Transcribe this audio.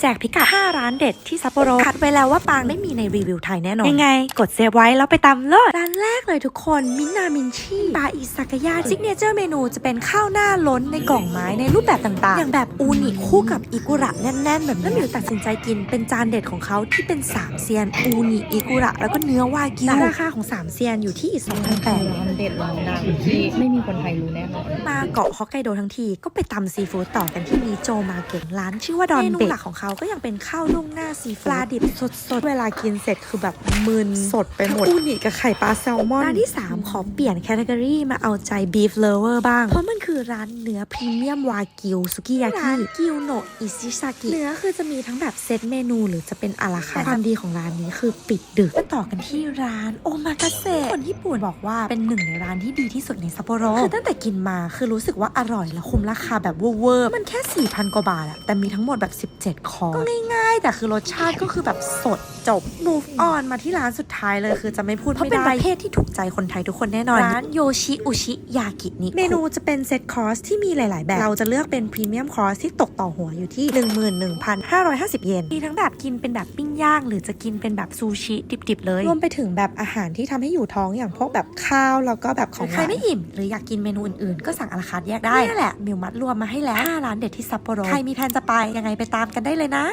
แจกพิกัด 5 ร้านเด็ดที่ซัปโปโรคัดไว้แล้วว่าปางไม่มีในรีวิวไทยแน่นอน ยังไง กดเซฟไว้แล้วไปตามเลยร้านแรกเลยทุกคน มินามินชีปาอิซากายะซิกเนเจอร์เมนูจะเป็นข้าวหน้าล้นในกล่องไม้ในรูปแบบต่างๆ อย่างแบบอูนิคู่กับอิกุระแน่นๆ แบบนี้แล้วมิวตัดสินใจกินเป็นจานเด็ดของเขาที่เป็นสามเซียนอูนิอิกุระแล้วก็เนื้อวากิวราคาของสามเซียนอยู่ที่2,800ร้านเด็ดร้านดังที่ไม่มีคนไทยรู้แน่นอนมาเกาะฮอกไกโดทั้งทีก็ไปตำซีฟู้ดต่อกันที่มิโจมาเก็ตร้านชื่อว่าดอนเบกหลักของเขาก็ยังเป็นข้าวนุ่งหน้าซีฟู้ดปลาดิบสดๆ เวลากินเสร็จคือแบบมึนสดไปหมดอูนิกับไข่ปลาแซลมอนร้านที่ 3 ขอเปลี่ยนแคตตากรีมาเอาใจบีฟเลเวอร์บ้าง เพราะมันคือร้านเนื้อพรีเมียมวากิวสุกิยากิกิวโนะอิซิซากิเนื้อคือจะมีทั้งแบบเซตเมนูหรือจะเป็นอาราคาร์ทความดีของร้านนี้คือปิดดึกมาต่อกันที่ร้านโอมากาเซคนญี่ปุ่นบอกว่าเป็นหนึ่งในร้านที่ดีที่สุดในซัปโปโรคือตั้งแต่กินมาคือรู้สึกว่าอร่อยและคุ้มราคาแบบเวอร์ๆมันแค่4,000กว่าบาทอะแต่มีทั้งหมดแบบ 17 คอร์สก็ง่ายๆ แต่คือรสชาติก็คือแบบสดจบ move on มาที่ร้านสุดท้ายเลยคือจะไม่พูดไม่ได้ เพราะเป็นประเภทที่ถูกใจคนไทยทุกคนแน่นอน ร้านโยชิอุชิยากินิเมนูจะเป็นเซตคอร์สที่มีหลาย ๆ แบบ เราจะเลือกเป็นพรีเมียมคอร์สที่ตกต่อหัวอยู่ที่ 11,550 เยน มีทั้งแบบกินเป็นแบบปิ้งย่าง หรือจะกินเป็นแบบซูชิดิบ ๆ เลย รวมไปถึงแบบอาหารที่ทำให้อยู่ท้องอย่างพวกแบบข้าวแล้วก็แบบของใครไม่อิ่ม หรืออยากกินเมนูอื่น ๆ ก็สั่งอาราคาร์ทแยกได้นี่แหละมิวมัดรวมมาให้แล้ว5ร้านเด็ดที่ซัปโปโรใครมีแผนจะไปยังไงไปตามกันได้เลยนะ